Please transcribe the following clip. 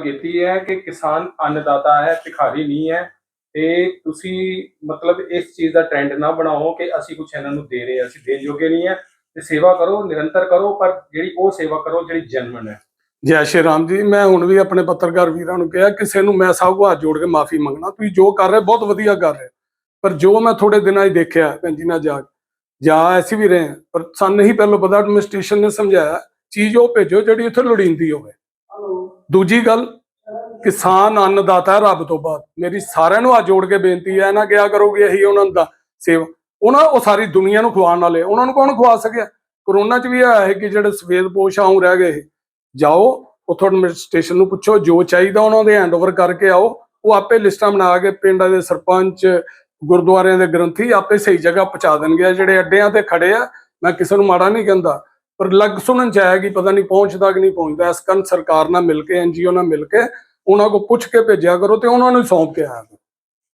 ਕੀਤੀ ਹੈ ਕਿ ਕਿਸਾਨ ਅੰਨਦਾਤਾ ਹੈ, ਭਿਖਾਰੀ ਨਹੀਂ ਹੈ, ਤੇ ਤੁਸੀਂ ਮਤਲਬ ਇਸ ਚੀਜ਼ ਦਾ ਟ੍ਰੈਂਡ ਨਾ ਬਣਾਓ ਕਿ ਅਸੀਂ ਕੁਝ ਇਹਨਾਂ ਨੂੰ ਦੇ ਰਹੇ ਹਾਂ, ਅਸੀਂ ਦੇਣ ਜੋਗੇ ਨਹੀਂ ਹੈ, ਤੇ ਸੇਵਾ ਕਰੋ, ਨਿਰੰਤਰ ਕਰੋ, ਪਰ ਜਿਹੜੀ ਉਹ ਸੇਵਾ ਕਰੋ ਜਿਹੜੀ ਜਨਮਨ ਹੈ। ਜੈ ਸ਼੍ਰੀ ਰਾਮ ਜੀ, ਮੈਂ ਹੁਣ ਵੀ ਆਪਣੇ ਪੱਤਰਕਾਰ ਵੀਰਾਂ ਨੂੰ ਕਿਹਾ, ਕਿਸੇ ਨੂੰ ਮੈਂ ਸਭ ਨੂੰ ਹੱਥ ਜੋੜ ਕੇ ਮਾਫੀ ਮੰਗਣਾ ਤੁਸੀਂ ਜੋ ਕਰ ਰਹੇ ਬਹੁਤ ਵਧੀਆ ਕਰ ਰਹੇ ਪਰ ਜੋ ਮੈਂ ਥੋੜੇ ਦਿਨਾਂ 'ਚ ਦੇਖਿਆ, ਭੈਣ ਜੀ ਨਾਲ ਜਾ ਜਾ ਅਸੀਂ ਵੀ ਰਹੇ, ਪਰ ਸਾਨੂੰ ਨਹੀਂ ਪਹਿਲਾਂ ਪਤਾ ਐਡਮਿਨਿਸਟ੍ਰੇਸ਼ਨ ਨੇ ਸਮਝਾਇਆ, ਚੀਜ਼ ਉਹ ਭੇਜੋ ਜਿਹੜੀ ਉੱਥੇ ਲੋੜੀਂਦੀ ਹੋਵੇ। ਦੂਜੀ ਗੱਲ, ਕਿਸਾਨ ਅੰਨਦਾਤਾ ਰੱਬ ਤੋਂ ਬਾਅਦ। ਮੇਰੀ ਸਾਰਿਆਂ ਨੂੰ ਹੱਥ ਜੋੜ ਕੇ ਬੇਨਤੀ ਹੈ, ਨਾ ਕਿਹਾ ਕਰੋਗੇ ਅਸੀਂ ਉਹਨਾਂ ਦਾ ਸੇਵਾ। ਉਹਨਾਂ, ਉਹ ਸਾਰੀ ਦੁਨੀਆ ਨੂੰ ਖਵਾਉਣ ਵਾਲੇ ਉਹਨਾਂ ਨੂੰ ਕੌਣ ਖਵਾ ਸਕਿਆ? ਕਰੋਨਾ 'ਚ ਵੀ ਆਇਆ ਹੈ ਕਿ ਜਿਹੜੇ ਸਫੇਦ ਪੋਸ਼ ਆਉਂ ਰਹਿ ਗਏ ਜਾਓ, ਉਥੋਂ ਐਡਮਿਨਿਸਟ੍ਰੇਸ਼ਨ ਨੂੰ ਪੁੱਛੋ, ਜੋ ਚਾਹੀਦਾ ਉਹਨਾਂ ਦੇ ਹੈਂਡਓਵਰ ਕਰਕੇ ਆਓ। ਉਹ ਆਪੇ ਲਿਸਟਾਂ ਬਣਾ ਕੇ ਪਿੰਡਾਂ ਦੇ ਸਰਪੰਚ, ਗੁਰਦੁਆਰਿਆਂ ਦੇ ਗ੍ਰੰਥੀ ਆਪੇ ਸਹੀ ਜਗ੍ਹਾ ਪਹੁੰਚਾ ਦੇਣਗੇ। ਆਹ ਜਿਹੜੇ ਅੱਡਿਆਂ ਤੇ ਖੜੇ ਆ, ਮੈਂ ਕਿਸੇ ਨੂੰ ਮਾੜਾ ਨਹੀਂ ਕਹਿੰਦਾ। ਪਰ ਲੱਗ ਸੁਣਨ ਚ ਆਇਆ ਕਿ ਪਤਾ ਨਹੀਂ ਪਹੁੰਚਦਾ ਕਿ ਨਹੀਂ ਪਹੁੰਚਦਾ, ਇਸ ਕਾਰਨ ਸਰਕਾਰ ਨਾਲ ਮਿਲ ਕੇ ਐਨਜੀਓ ਨਾਲ ਮਿਲ ਕੇ, ਉਹਨਾਂ ਕੋ ਪੁੱਛ ਕੇ ਭੇਜਿਆ ਕਰੋ ਤੇ ਉਹਨਾਂ ਨੂੰ ਸੌਂਪ ਕੇ ਆਇਆ